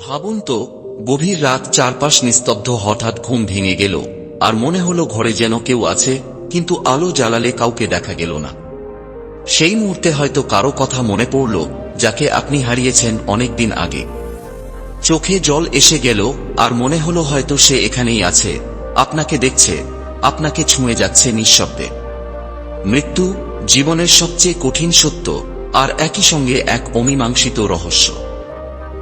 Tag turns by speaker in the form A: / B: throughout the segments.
A: ভাবুন তো, গভীর রাত চারপাশ নিস্তব্ধ হঠাৎ ঘুম ভেঙে গেল, আর মনে হলো ঘরে যেন কেউ আছে, কিন্তু আলো জ্বালালে কাউকে দেখা গেল না। সেই মুহূর্তে হয়তো কারও কথা মনে পড়ল, যাকে আপনি হারিয়েছেন অনেকদিন আগে। চোখে জল এসে গেল, আর মনে হলো হয়তো সে এখানেই আছে, আপনাকে দেখছে, আপনাকে ছুঁয়ে যাচ্ছে নিঃশব্দে। মৃত্যু জীবনের সবচেয়ে কঠিন সত্য, আর একই সঙ্গে এক অমীমাংসিত রহস্য।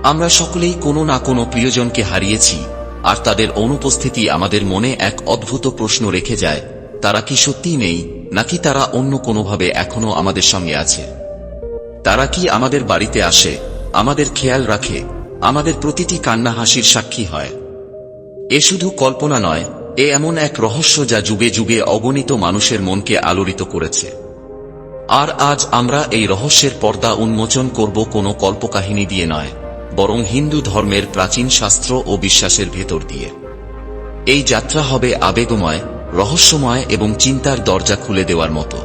A: আমরা সকলেই কোনো না কোনো প্রিয়জনকে হারিয়েছি, আর তাদের অনুপস্থিতি আমাদের মনে এক অদ্ভুত প্রশ্ন রেখে যায়, তারা কি সত্যিই নেই, নাকি তারা অন্য কোনোভাবে এখনও আমাদের সঙ্গে আছে? তারা কি আমাদের বাড়িতে আসে, আমাদের খেয়াল রাখে, আমাদের প্রতিটি কান্না হাসির সাক্ষী হয়? এ শুধু কল্পনা নয়, এ এমন এক রহস্য যা যুগে যুগে অগণিত মানুষের মনকে আলোড়িত করেছে। আর আজ আমরা এই রহস্যের পর্দা উন্মোচন করব কোনো কল্পকাহিনী দিয়ে নয়। বরং হিন্দু ধর্মের প্রাচীন শাস্ত্র ও বিশ্বাসের ভেতর দিয়ে। এই যাত্রা হবে আবেগময়, রহস্যময় এবং চিন্তার দরজা খুলে দেওয়ার মতো।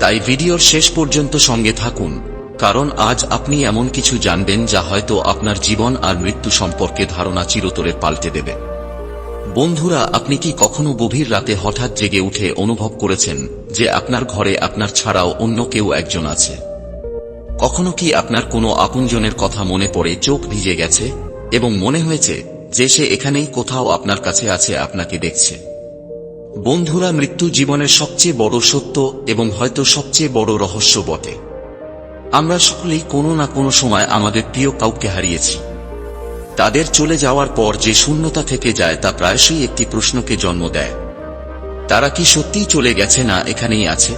A: তাই ভিডিওর শেষ পর্যন্ত সঙ্গে থাকুন, কারণ আজ আপনি এমন কিছু জানবেন যা হয়তো আপনার জীবন আর মৃত্যু সম্পর্কে ধারণা চিরতরে পাল্টে দেবে। বন্ধুরা, আপনি কি কখনো গভীর রাতে হঠাৎ জেগে উঠে অনুভব করেছেন যে আপনার ঘরে আপনার ছাড়াও অন্য কেউ একজন আছে? কখনো কি আপনার কোনো আপনজনের কথা মনে পড়ে চোখ ভিজে গেছে এবং মনে হয়েছে যে সে এখানেই কোথাও আপনার কাছে আছে, আপনাকে দেখছে? বন্ধুরা, মৃত্যু জীবনের সবচেয়ে বড় সত্য এবং হয়তো সবচেয়ে বড় রহস্য বটে। আমরা সকলেই কোনো না কোনো সময় আমাদের প্রিয় কাউকে হারিয়েছি। তাদের চলে যাওয়ার পর যে শূন্যতা থেকে যায় তা প্রায়শই একটি প্রশ্নকে জন্ম দেয়। তারা কি সত্যিই চলে গেছে না এখানেই আছে?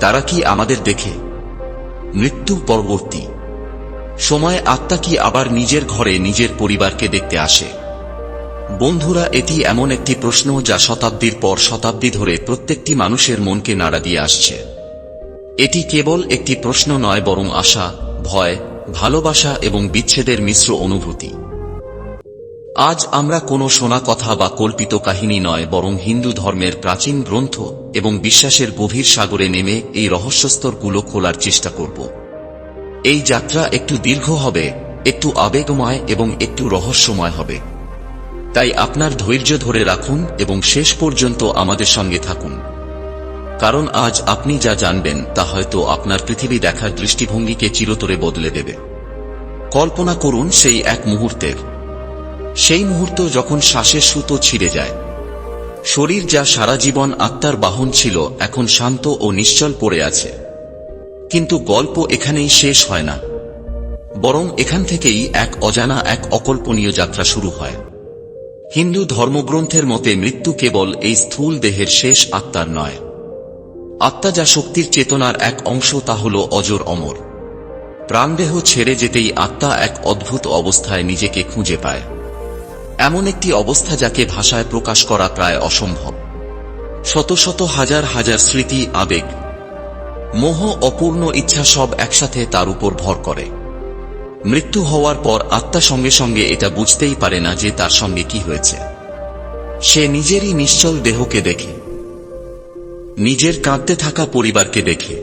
A: তারা কি আমাদের দেখে? মৃত্যু পরবর্তী। সময় আত্মা কি আবার নিজের ঘরে নিজের পরিবারকে দেখতে আসে? বন্ধুরা, এটি এমন একটি প্রশ্ন যা শতাব্দীর পর শতাব্দী ধরে প্রত্যেকটি মানুষের মনকে নাড়া দিয়ে আসছে। এটি কেবল একটি প্রশ্ন নয়, বরং আশা, ভয়, ভালোবাসা এবং বিচ্ছেদের মিশ্র অনুভূতি। আজ আমরা কোনো শোনা কথা বা কল্পিত কাহিনী নয়, বরং হিন্দু ধর্মের প্রাচীন গ্রন্থ এবং বিশ্বাসের গভীর সাগরে নেমে এই রহস্যস্তরগুলো খোলার চেষ্টা করব। এই যাত্রা একটু দীর্ঘ হবে, একটু আবেগময় এবং একটু রহস্যময় হবে। তাই আপনার ধৈর্য ধরে রাখুন এবং শেষ পর্যন্ত আমাদের সঙ্গে থাকুন। কারণ আজ আপনি যা জানবেন, তা হয়তো আপনার পৃথিবী দেখার দৃষ্টিভঙ্গিকে চিরতরে বদলে দেবে। কল্পনা করুন সেই এক মুহূর্তের। সেই মুহূর্ত যখন শ্বাসের সুতো ছিঁড়ে যায়। শরীর যা সারা জীবন আত্মার বাহন ছিল, এখন শান্ত ও নিশ্চল পড়ে আছে। কিন্তু গল্প এখানেই শেষ হয় না। বরং এখান থেকেই এক অজানা, এক অকল্পনীয় যাত্রা শুরু হয়। হিন্দু ধর্মগ্রন্থের মতে মৃত্যু কেবল এই স্থূল দেহের শেষ আত্মার নয়। আত্মা যা শক্তির চেতনার এক অংশ, তা হল অজর অমর। প্রাণদেহ ছেড়ে যেতেই আত্মা এক অদ্ভুত অবস্থায় নিজেকে খুঁজে পায়। এমন একটি অবস্থা যাকে ভাষায় প্রকাশ করা প্রায় অসম্ভব। শত শত হাজার হাজার স্মৃতি, আবেগ, মোহ, অপূর্ণ ইচ্ছা সব একসাথে তার উপর ভর করে। মৃত্যু হওয়ার পর আত্মা সঙ্গে সঙ্গে এটা বুঝতেই পারে না যে তার সঙ্গে কি হয়েছে। সে নিজেরই নিশ্চল দেহকে দেখে, নিজের কাঁদতে থাকা পরিবারকে দেখে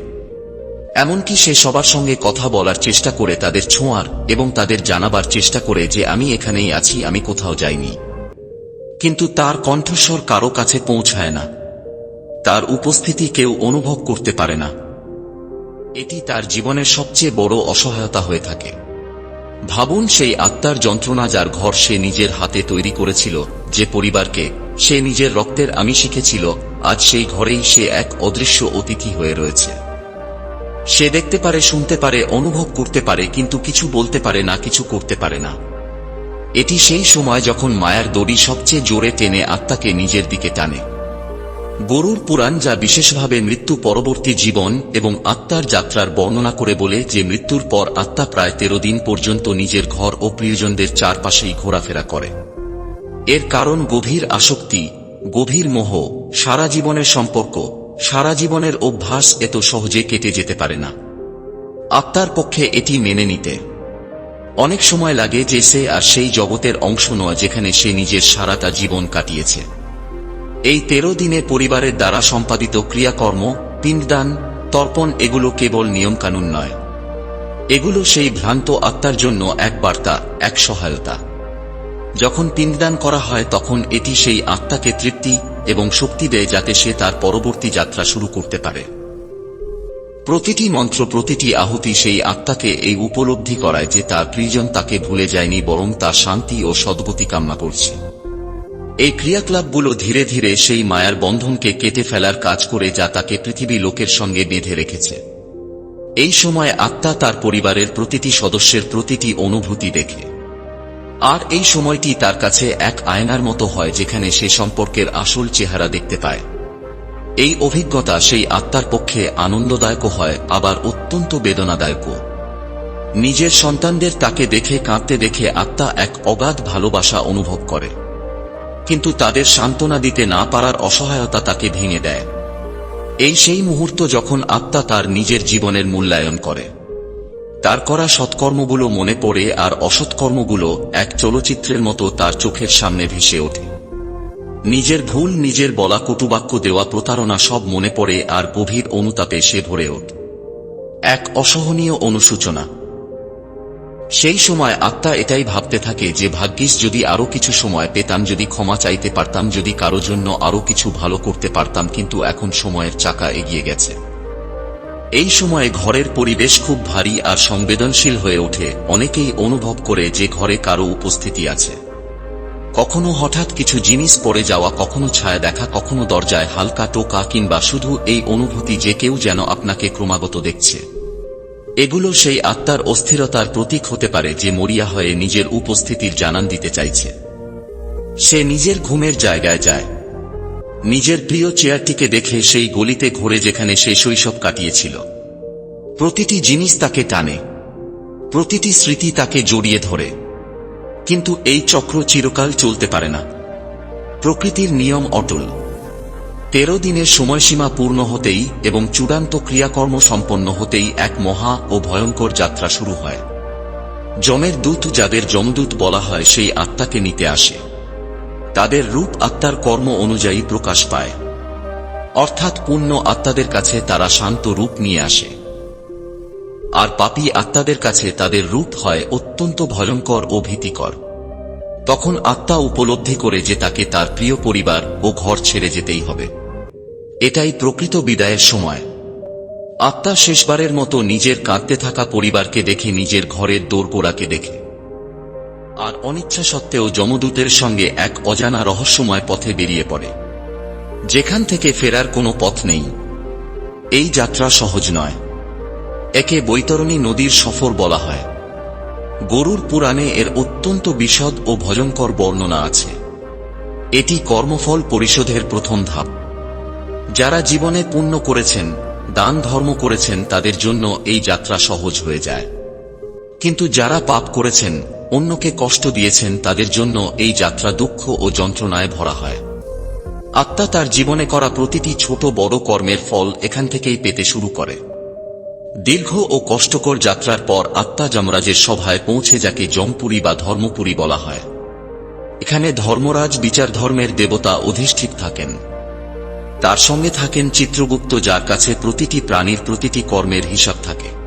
A: এমনকি সে সবার সঙ্গে কথা বলার চেষ্টা করে তাদের ছোঁয়ার এবং তাদের জানাবার চেষ্টা করে যে আমি এখানেই আছি, আমি কোথাও যাইনি। কিন্তু তার কণ্ঠস্বর কারও কাছে পৌঁছায় না। তার উপস্থিতি কেউ অনুভব করতে পারে না। এটি তার জীবনের সবচেয়ে বড় অসহায়তা হয়ে থাকে। ভাবুন সেই আত্মার যন্ত্রণা যার ঘর সে নিজের হাতে তৈরি করেছিল, যে পরিবারকে সে নিজের রক্তের আমি শিখেছিল আজ সেই ঘরেই সে এক অদৃশ্য অতিথি হয়ে রয়েছে। সে দেখতে পারে, শুনতে পারে, অনুভব করতে পারে, কিন্তু কিছু বলতে পারে না, কিছু করতে পারে না। এটি সেই সময় যখন মায়ার দড়ি সবচেয়ে জোরে টেনে আত্মাকে নিজের দিকে টানে। গরুর পুরাণ যা বিশেষভাবে মৃত্যু পরবর্তী জীবন এবং আত্মার যাত্রার বর্ণনা করে বলে যে মৃত্যুর পর আত্মা প্রায় তেরো দিন পর্যন্ত নিজের ঘর ও প্রিয়জনদের চারপাশেই ঘোরাফেরা করে। এর কারণ গভীর আসক্তি, গভীর মোহ, সারা জীবনের সম্পর্ক সারা জীবনের অভ্যাস এত সহজে কেটে যেতে পারে না। আত্মার পক্ষে এটি মেনে নিতে। অনেক সময় লাগে যে সে আর সেই জগতের অংশ নয় যেখানে সে নিজের সারাটা জীবন কাটিয়েছে। এই তেরো দিনে পরিবারের দ্বারা সম্পাদিত ক্রিয়াকর্ম, পিণ্ডদান, তর্পণ এগুলো কেবল নিয়মকানুন নয়। এগুলো সেই ভ্রান্ত আত্মার জন্য এক বার্তা, এক সহায়তা। যখন পিণ্ডদান করা হয়, তখন এটি সেই আত্মাকে তৃপ্তি এবং শক্তি দেয় যাতে সে তার পরবর্তী যাত্রা শুরু করতে পারে। প্রতিটি মন্ত্র, প্রতিটি আহুতি সেই আত্মাকে এই উপলব্ধি করায় যে তার প্রিয়জন তাকে ভুলে যায়নি, বরং তার শান্তি ও সদ্গতি কামনা করছে। এই ক্রিয়াকলাপগুলো ধীরে ধীরে সেই মায়ার বন্ধনকে কেটে ফেলার কাজ করে যা তাকে পৃথিবী লোকের সঙ্গে বেঁধে রেখেছে। এই সময় আত্মা তার পরিবারের প্রতিটি সদস্যের প্রতিটি অনুভূতি দেখে। আর এই সময়টি তার কাছে এক আয়নার মতো হয় যেখানে সে সম্পর্কের আসল চেহারা দেখতে পায়। এই অভিজ্ঞতা সেই আত্মার পক্ষে আনন্দদায়ক হয়, আবার অত্যন্ত বেদনাদায়কও। নিজের সন্তানদের তাকে দেখে কাঁদতে দেখে আত্মা এক অগাধ ভালোবাসা অনুভব করে। কিন্তু তাদের সান্ত্বনা দিতে না পারার অসহায়তা তাকে ভেঙে দেয়। এই সেই মুহূর্ত যখন আত্মা তার নিজের জীবনের মূল্যায়ন করে। তার করা সৎকর্মগুলো মনে পড়ে আর অসৎকর্মগুলো এক চলচ্চিত্রের মতো তার চোখের সামনে ভেসে ওঠে। নিজের ভুল নিজের বলা কটুবাক্য দেওয়া প্রতারণা সব মনে পড়ে আর গভীর অনুতাপে সে ভরে ওঠে। এক অসহনীয় অনুসূচনা সেই সময় আত্মা এটাই ভাবতে থাকে যে ভাগ্যিস যদি আরও কিছু সময় পেতাম, যদি ক্ষমা চাইতে পারতাম, যদি কারও জন্য আরও কিছু ভালো করতে পারতাম, কিন্তু এখন সময়ের চাকা এগিয়ে গেছে। এই সময়ে ঘরের পরিবেশ খুব ভারী আর সংবেদনশীল হয়ে ওঠে। অনেকেই অনুভব করে যে ঘরে কারও উপস্থিতি আছে। কখনো হঠাৎ কিছু জিনিস পড়ে যাওয়া, কখনো ছায়া দেখা, কখনো দরজায় হালকা টোকা কিংবা শুধু এই অনুভূতি যে কেউ যেন আপনাকে ক্রমাগত দেখছে। এগুলো সেই আত্মার অস্থিরতার প্রতীক হতে পারে যে মরিয়া হয়ে নিজের উপস্থিতির জানান দিতে চাইছে। সে নিজের ঘুমের জায়গায় যায়। নিজের প্রিয় চেয়ারটিকে দেখে সেই গলিতে ঘোরে যেখানে সে শৈশব কাটিয়েছিল। প্রতিটি জিনিস তাকে টানে। প্রতিটি স্মৃতি তাকে জড়িয়ে ধরে। কিন্তু এই চক্র চিরকাল চলতে পারে না। প্রকৃতির নিয়ম অটল। তেরো দিনের সময়সীমা পূর্ণ হতেই এবং চূড়ান্ত ক্রিয়াকর্ম সম্পন্ন হতেই এক মহা ও ভয়ঙ্কর যাত্রা শুরু হয়। যমের দূত যাদের যমদূত বলা হয়, সেই আত্মাকে নিতে আসে। তাদের রূপ আত্মার কর্ম অনুযায়ী প্রকাশ পায়। অর্থাৎ পুণ্য আত্মাদের কাছে তারা শান্ত রূপ নিয়ে আসে। আর পাপী আত্মাদের কাছে তাদের রূপ হয় অত্যন্ত ভয়ঙ্কর ও ভীতিকর। তখন আত্মা উপলব্ধি করে যে তাকে তার প্রিয় পরিবার ও ঘর ছেড়ে যেতেই হবে। এটাই প্রকৃত বিদায়ের সময়। আত্মা শেষবারের মতো নিজের কাঁদতে থাকা পরিবারকে দেখে নিজের ঘরের দোরগোড়াকে দেখে। আর অনিচ্ছা সত্ত্বেও যমদূতের সঙ্গে এক অজানা রহস্যময় পথে বেরিয়ে পড়ে। যেখান থেকে ফেরার কোনো পথ নেই। এই যাত্রা সহজ নয়। একে বৈতরণী নদীর সফর বলা হয়। গরুর পুরাণে এর অত্যন্ত বিশদ ও ভয়ঙ্কর বর্ণনা আছে। এটি কর্মফল পরিশোধের প্রথম ধাপ। যারা জীবনে পুণ্য করেছেন, দান ধর্ম করেছেন, তাদের জন্য এই যাত্রা সহজ হয়ে যায়। কিন্তু যারা পাপ করেছেন অন্যকে কষ্ট দিয়েছেন তাদের জন্য এই যাত্রা দুঃখ ও যন্ত্রণায় ভরা হয়। আত্মা তার জীবনে করা প্রতিটি ছোট বড় কর্মের ফল এখান থেকেই পেতে শুরু করে। দীর্ঘ ও কষ্টকর যাত্রার পর আত্মা যমরাজের সভায় পৌঁছে যাকে জমপুরী বা ধর্মপুরী বলা হয়। এখানে ধর্মরাজ বিচার ধর্মের দেবতা অধিষ্ঠিত থাকেন। তার সঙ্গে থাকেন চিত্রগুপ্ত, যার কাছে প্রতিটি প্রাণীর প্রতিটি কর্মের হিসাব থাকে।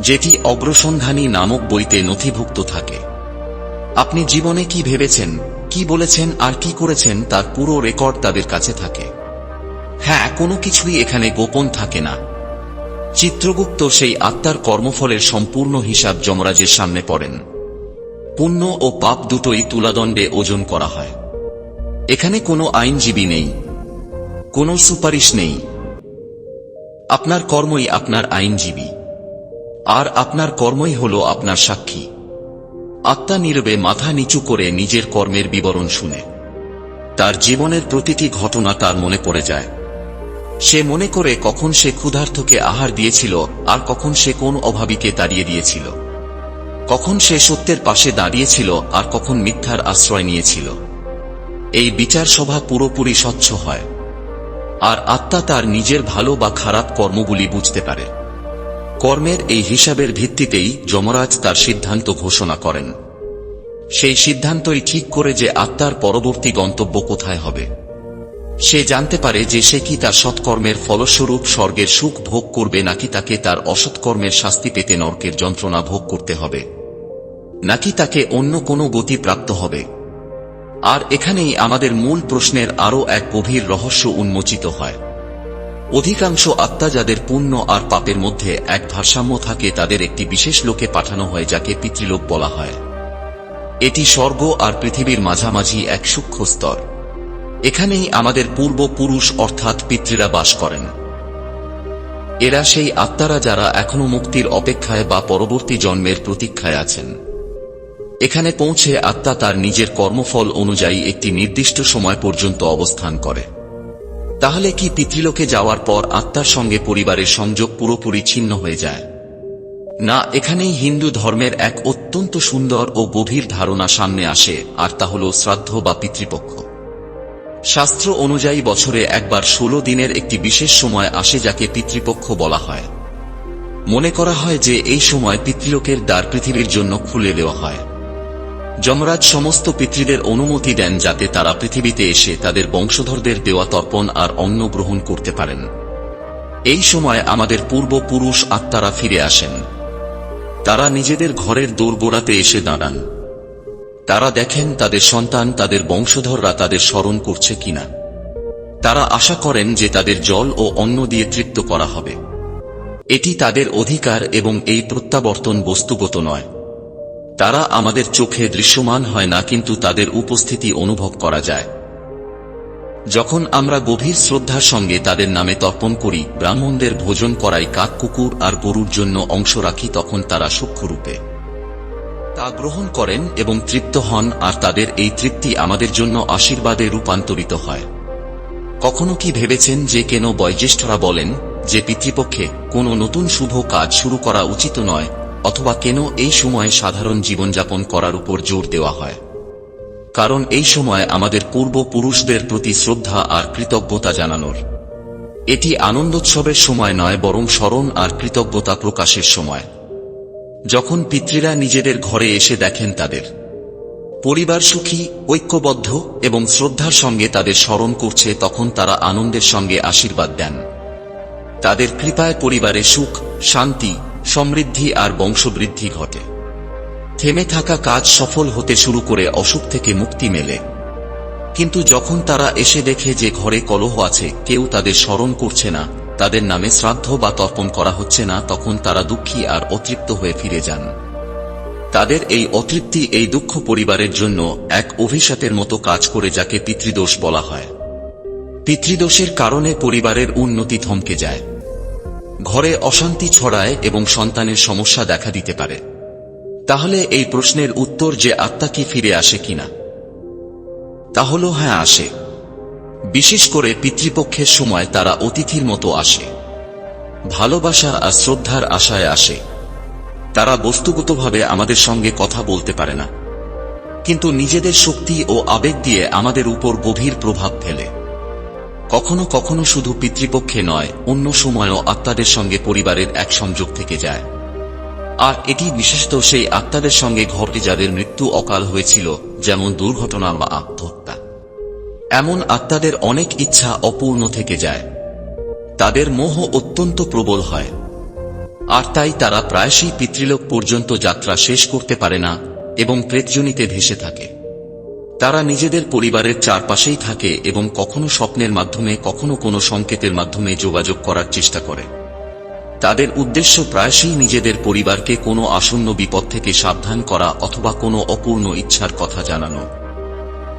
A: যেটি অগ্রসন্ধানী নামক বইতে নথিভুক্ত থাকে। আপনি জীবনে কি ভেবেছেন, কি বলেছেন আর কি করেছেন তার পুরো রেকর্ড তাদের কাছে থাকে। হ্যাঁ কোনো কিছুই এখানে গোপন থাকে না। চিত্রগুপ্ত সেই আত্মার কর্মফলের সম্পূর্ণ হিসাব যমরাজের সামনে পড়েন। পুণ্য ও পাপ দুটোই তুলাদণ্ডে ওজন করা হয়। এখানে কোনো আইনজীবী নেই। কোনো সুপারিশ নেই। আপনার কর্মই আপনার আইনজীবী। আর আপনার কর্মই হল আপনার সাক্ষী। আত্মা নীরবে মাথা নিচু করে নিজের কর্মের বিবরণ শুনে। তার জীবনের প্রতিটি ঘটনা তার মনে পড়ে যায়। সে মনে করে কখন সে ক্ষুধার্থকে আহার দিয়েছিল আর কখন সে কোন অভাবীকে তাড়িয়ে দিয়েছিল। কখন সে সত্যের পাশে দাঁড়িয়েছিল আর কখন মিথ্যার আশ্রয় নিয়েছিল। এই বিচার সভা পুরোপুরি স্বচ্ছ হয়। আর আত্মা তার নিজের ভালো বা খারাপ কর্মগুলি বুঝতে পারে। কর্মের এই হিসাবের ভিত্তিতেই যমরাজ তার সিদ্ধান্ত ঘোষণা করেন। সেই সিদ্ধান্তই ঠিক করে যে আত্মার পরবর্তী গন্তব্য কোথায় হবে। সে জানতে পারে যে সে কি তার সৎকর্মের ফলস্বরূপ স্বর্গের সুখ ভোগ করবে নাকি তাকে তার অসৎকর্মের শাস্তি পেতে নরকের যন্ত্রণা ভোগ করতে হবে। নাকি তাকে অন্য কোনো গতি প্রাপ্ত হবে। আর এখানেই আমাদের মূল প্রশ্নের আরও এক গভীর রহস্য উন্মোচিত হয়। অধিকাংশ আত্মা যাদের পুণ্য আর পাপের মধ্যে এক ভারসাম্য থাকে, তাদের একটি বিশেষ লোকে পাঠানো হয়, যাকে পিতৃলোক বলা হয়। এটি স্বর্গ আর পৃথিবীর মাঝামাঝি এক সূক্ষ্ম স্তর। এখানেই আমাদের পূর্বপুরুষ অর্থাৎ পিতৃরা বাস করেন। এরা সেই আত্মারা যারা এখনও মুক্তির অপেক্ষায় বা পরবর্তী জন্মের প্রতীক্ষায় আছেন। এখানে পৌঁছে আত্মা তার নিজের কর্মফল অনুযায়ী একটি নির্দিষ্ট সময় পর্যন্ত অবস্থান করে। তাহলে কি পিতৃলোকে যাওয়ার পর আত্মার সঙ্গে পরিবারের সংযোগ পুরোপুরি ছিন্ন হয়ে যায়? না, এখানেই হিন্দু ধর্মের এক অত্যন্ত সুন্দর ও গভীর ধারণা সামনে আসে, আর তা হল শ্রাদ্ধ বা পিতৃপক্ষ। শাস্ত্র অনুযায়ী বছরে একবার ষোলো দিনের একটি বিশেষ সময় আসে যাকে পিতৃপক্ষ বলা হয়। মনে করা হয় যে এই সময় পিতৃলোকের দ্বার পৃথিবীর জন্য খুলে দেওয়া হয়। যমরাজ সমস্ত পিতৃদের অনুমতি দেন যাতে তারা পৃথিবীতে এসে তাদের বংশধরদের দেওয়া তর্পণ আর অন্ন গ্রহণ করতে পারেন। এই সময় আমাদের পূর্বপুরুষ আত্মারা ফিরে আসেন। তারা নিজেদের ঘরের দোরগোড়াতে এসে দাঁড়ান। তারা দেখেন তাদের সন্তান, তাদের বংশধররা তাদের স্মরণ করছে কিনা। তারা আশা করেন যে তাদের জল ও অন্ন দিয়ে তৃপ্ত করা হবে। এটি তাদের অধিকার এবং এই প্রত্যাবর্তন বস্তুগত নয়। তারা আমাদের চোখে দৃশ্যমান হয় না, কিন্তু তাদের উপস্থিতি অনুভব করা যায়। যখন আমরা গভীর শ্রদ্ধার সঙ্গে তাদের নামে তর্পণ করি, ব্রাহ্মণদের ভোজন করাই কাক, কুকুর আর গরুর জন্য অংশ রাখি, তখন তারা সূক্ষ্মরূপে তা গ্রহণ করেন এবং তৃপ্ত হন, আর তাদের এই তৃপ্তি আমাদের জন্য আশীর্বাদে রূপান্তরিত হয়। কখনো কি ভেবেছেন যে কেন বয়োজ্যেষ্ঠরা বলেন যে, পিতৃপক্ষে কোনো নতুন শুভ কাজ শুরু করা উচিত নয় অথবা কেন এই সময়ে সাধারণ জীবনযাপন করার উপর জোর দেওয়া হয়? কারণ এই সময় আমাদের পূর্বপুরুষদের প্রতি শ্রদ্ধা আর কৃতজ্ঞতা জানানোর। এটি আনন্দোৎসবের সময় নয়, বরং স্মরণ আর কৃতজ্ঞতা প্রকাশের সময়। যখন পিতৃরা নিজেদের ঘরে এসে দেখেন তাদের। পরিবার সুখী, ঐক্যবদ্ধ এবং শ্রদ্ধার সঙ্গে তাদের স্মরণ করছে, তখন তারা আনন্দের সঙ্গে আশীর্বাদ দেন। তাদের কৃপায় পরিবারে সুখ, শান্তি সমৃদ্ধি আর বংশবৃদ্ধি ঘটে। থেমে থাকা কাজ সফল হতে শুরু করে অসুখ থেকে মুক্তি মেলে। কিন্তু যখন তারা এসে দেখে যে ঘরে কলহ আছে, কেউ তাদের স্মরণ করছে না, তাদের নামে শ্রাদ্ধ বা তর্পণ করা হচ্ছে না, তখন তারা দুঃখী আর অতৃপ্ত হয়ে ফিরে যান। তাদের এই অতৃপ্তি এই দুঃখ পরিবারের জন্য এক অভিশাপের মতো কাজ করে যাকে পিতৃদোষ বলা হয়। পিতৃদোষের কারণে পরিবারের উন্নতি থমকে যায়। ঘরে অশান্তি ছড়ায় এবং সন্তানের সমস্যা দেখা দিতে পারে। তাহলে এই প্রশ্নের উত্তর যে আত্মা কি ফিরে আসে কিনা? তাহল হ্যাঁ আসে। বিশেষ করে পিতৃপক্ষের সময় তারা অতিথির মতো আসে। ভালোবাসা আর শ্রদ্ধার আশায় আসে। তারা বস্তুগতভাবে আমাদের সঙ্গে কথা বলতে পারে না। কিন্তু নিজেদের শক্তি ও আবেগ দিয়ে আমাদের উপর গভীর প্রভাব ফেলে। কখনো কখনো শুধু পিতৃপক্ষে নয়, অন্য সময়ও আত্মাদের সঙ্গে পরিবারের এক সংযোগ থেকে যায়। আর এটি বিশেষত সেই আত্মাদের সঙ্গে ঘটে যাদের মৃত্যু অকাল হয়েছিল, যেমন দুর্ঘটনা বা আত্মহত্যা। এমন আত্মাদের অনেক ইচ্ছা অপূর্ণ থেকে যায়। তাদের মোহ অত্যন্ত প্রবল হয়। আর তাই তারা প্রায়শই পিতৃলোক পর্যন্ত যাত্রা শেষ করতে পারে না এবং প্রেতজনিতে ভেসে থাকে। তারা নিজেদের পরিবারের চারপাশেই থাকে এবং কখনো স্বপ্নের মাধ্যমে, কখনো কোনো সংকেতের মাধ্যমে যোগাযোগ করার চেষ্টা করে। তাদের উদ্দেশ্য প্রায়শই নিজেদের পরিবারকে কোনো আসন্ন বিপদ থেকে সাবধান করা অথবা কোনো অপূর্ণ ইচ্ছার কথা জানানো।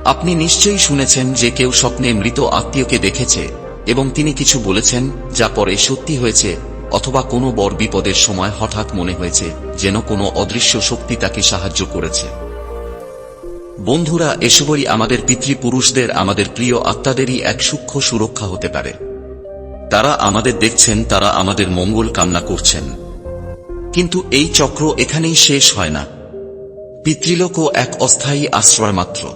A: আপনি নিশ্চয়ই শুনেছেন যে কেউ স্বপ্নে মৃত আত্মীয়কে দেখেছে এবং তিনি কিছু বলেছেন যা পরে সত্যি হয়েছে অথবা কোনো বড় বিপদের সময় হঠাৎ মনে হয়েছে যেন কোনো অদৃশ্য শক্তি তাকে সাহায্য করেছে। বন্ধুরা এসবই আমাদের পিতৃপুরুষদের, আমাদের প্রিয় আত্মাদেরই এক সূক্ষ্ম সুরক্ষা হতে পারে। তারা আমাদের দেখছেন, তারা আমাদের মঙ্গল কামনা করছেন। কিন্তু এই চক্র এখানেই শেষ হয় না। পিতৃলোকও এক অস্থায়ী আশ্রয় মাত্র।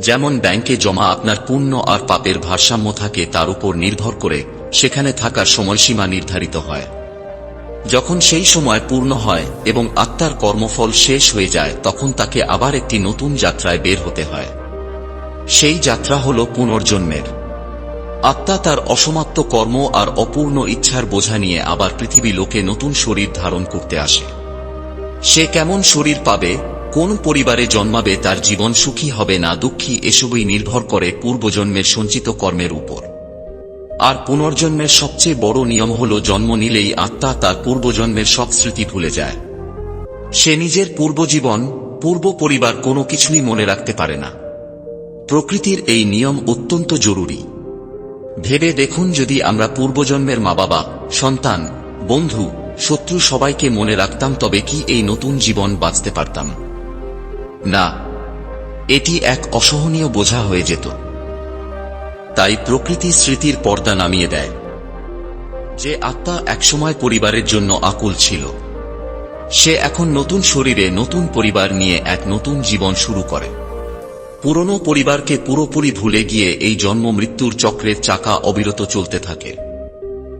A: যেমন ব্যাংকে জমা আপনার পুণ্য আর পাপের ভারসাম্য থাকে, তার উপর নির্ভর করে সেখানে থাকার সময়সীমা নির্ধারিত হয়। যখন সেই সময় পূর্ণ হয় এবং আত্মার কর্মফল শেষ হয়ে যায়, তখন তাকে আবার একটি নতুন যাত্রায় বের হতে হয়। সেই যাত্রা হল পুনর্জন্মের। আত্মা তার অসমাপ্ত কর্ম আর অপূর্ণ ইচ্ছার বোঝা নিয়ে আবার পৃথিবী লোকে নতুন শরীর ধারণ করতে আসে। সে কেমন শরীর পাবে, কোন পরিবারে জন্মাবে, তার জীবন সুখী হবে না, দুঃখী এসবই নির্ভর করে পূর্বজন্মের সঞ্চিত কর্মের উপর। আর পুনর্জন্মের সবচেয়ে বড় নিয়ম হল জন্ম নিলেই আত্মা তার পূর্বজন্মের সব স্মৃতি ভুলে যায়। সে নিজের পূর্বজীবন, পূর্ব পরিবার কোনো কিছুই মনে রাখতে পারে না। প্রকৃতির এই নিয়ম অত্যন্ত জরুরি। ভেবে দেখুন যদি আমরা পূর্বজন্মের মা বাবা সন্তান, বন্ধু, শত্রু সবাইকে মনে রাখতাম তবে কি এই নতুন জীবন বাঁচতে পারতাম? না। এটি এক অসহনীয় বোঝা হয়ে যেত। তাই প্রকৃতি স্মৃতির পর্দা নামিয়ে দেয়। যে আত্মা একসময় পরিবারের জন্য আকুল ছিল, সে এখন নতুন শরীরে নতুন পরিবার নিয়ে এক নতুন জীবন শুরু করে। পুরনো পরিবারকে পুরোপুরি ভুলে গিয়ে এই জন্ম মৃত্যুর চক্রের চাকা অবিরত চলতে থাকে।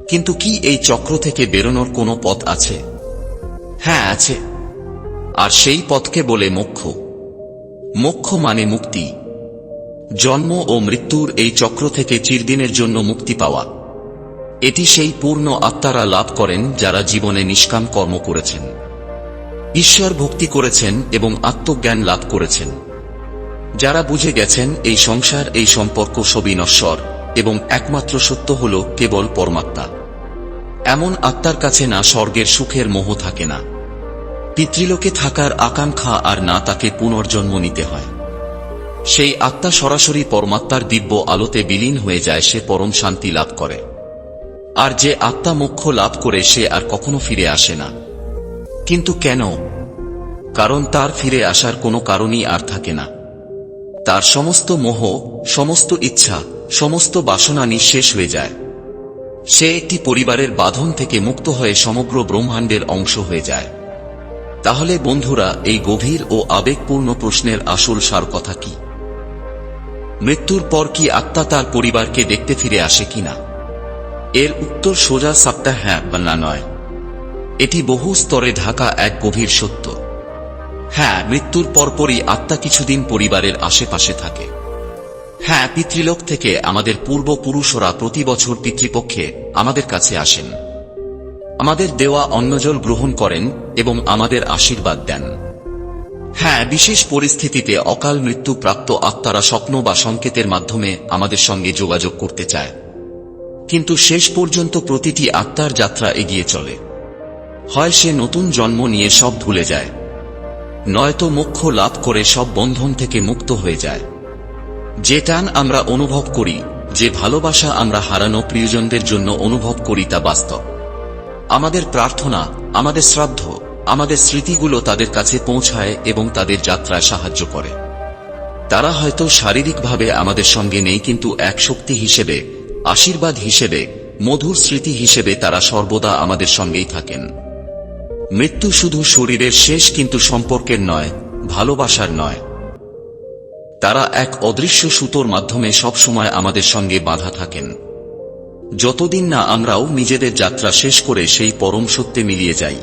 A: কিন্তু কি এই চক্র থেকে বেরোনোর কোনো পথ আছে? হ্যাঁ আছে। আর সেই পথকে বলে মোক্ষ। মোক্ষ মানে মুক্তি। জন্ম ও মৃত্যুর এই চক্র থেকে চিরদিনের জন্য মুক্তি পাওয়া। এটি সেই পূর্ণ আত্মারা লাভ করেন যারা জীবনে নিষ্কাম কর্ম করেছেন। ঈশ্বর ভক্তি করেছেন এবং আত্মজ্ঞান লাভ করেছেন। যারা বুঝে গেছেন এই সংসার, এই সম্পর্ক সবই নশ্বর এবং একমাত্র সত্য হল কেবল পরমাত্মা। এমন আত্মার কাছে না স্বর্গের সুখের মোহ থাকে না। পিতৃলোকে থাকার আকাঙ্ক্ষা আর না তাকে পুনর্জন্ম নিতে হয়। সেই আত্মা সরাসরি পরমাত্মার দিব্য আলোতে বিলীন হয়ে যায়, সে পরম শান্তি লাভ করে। আর যে আত্মা মোক্ষ লাভ করে, সে আর কখনো ফিরে আসে না। কিন্তু কেন? কারণ তার ফিরে আসার কোনো কারণই আর থাকে না। তার সমস্ত মোহ, সমস্ত ইচ্ছা, সমস্ত বাসনা নিঃশেষ হয়ে যায়। সে একটি পরিবারের বাঁধন থেকে মুক্ত হয়ে সমগ্র ব্রহ্মাণ্ডের অংশ হয়ে যায়। তাহলে বন্ধুরা, এই গভীর ও আবেগপূর্ণ প্রশ্নের আসল সার কথা কি? মৃত্যুর পর কি আত্মা তার পরিবারকে দেখতে ফিরে আসে কিনা? এর উত্তর সোজা সাপ্তাহ হ্যাঁ বা নয়। এটি বহু স্তরে ঢাকা এক গভীর সত্য। হ্যাঁ মৃত্যুর পরপরই আত্মা কিছুদিন পরিবারের আশেপাশে থাকে। হ্যাঁ পিতৃলোক থেকে আমাদের পূর্বপুরুষরা প্রতি বছর পিতৃপক্ষে আমাদের কাছে আসেন। আমাদের দেওয়া অন্নজল গ্রহণ করেন এবং আমাদের আশীর্বাদ দেন। হ্যাঁ বিশেষ পরিস্থিতিতে অকাল মৃত্যু প্রাপ্ত আত্মারা স্বপ্ন বা সংকেতের মাধ্যমে আমাদের সঙ্গে যোগাযোগ করতে চায়। কিন্তু শেষ পর্যন্ত প্রতিটি আত্মার যাত্রা এগিয়ে চলে। হয় সে নতুন জন্ম নিয়ে সব ভুলে যায়, নয়তো মোক্ষ লাভ করে সব বন্ধন থেকে মুক্ত হয়ে যায়। যে টান আমরা অনুভব করি, যে ভালোবাসা আমরা হারানো প্রিয়জনদের জন্য অনুভব করি তা বাস্তব। আমাদের প্রার্থনা, আমাদের শ্রাদ্ধ আমাদের স্মৃতিগুলো তাদের কাছে পৌঁছায় এবং তাদের যাত্রায় সাহায্য করে। তারা হয়তো শারীরিকভাবে আমাদের সঙ্গে নেই, কিন্তু এক শক্তি হিসেবে, আশীর্বাদ হিসেবে, মধুর স্মৃতি হিসেবে তারা সর্বদা আমাদের সঙ্গেই থাকেন। মৃত্যু শুধু শরীরের শেষ কিন্তু সম্পর্কের নয়, ভালোবাসার নয়। তারা এক অদৃশ্য সুতোর মাধ্যমে সবসময় আমাদের সঙ্গে বাঁধা থাকেন। যতদিন না আমরাও নিজেদের যাত্রা শেষ করে সেই পরম সত্যে মিলিয়ে যাই।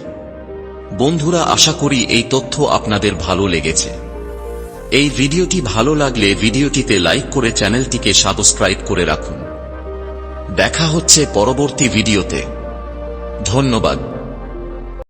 A: বন্ধুরা, আশা করি এই তথ্য আপনাদের ভালো লেগেছে। এই ভিডিওটি ভালো লাগলে ভিডিওটিতে লাইক করে চ্যানেলটিকে সাবস্ক্রাইব করে রাখুন। দেখা হচ্ছে পরবর্তী ভিডিওতে। ধন্যবাদ।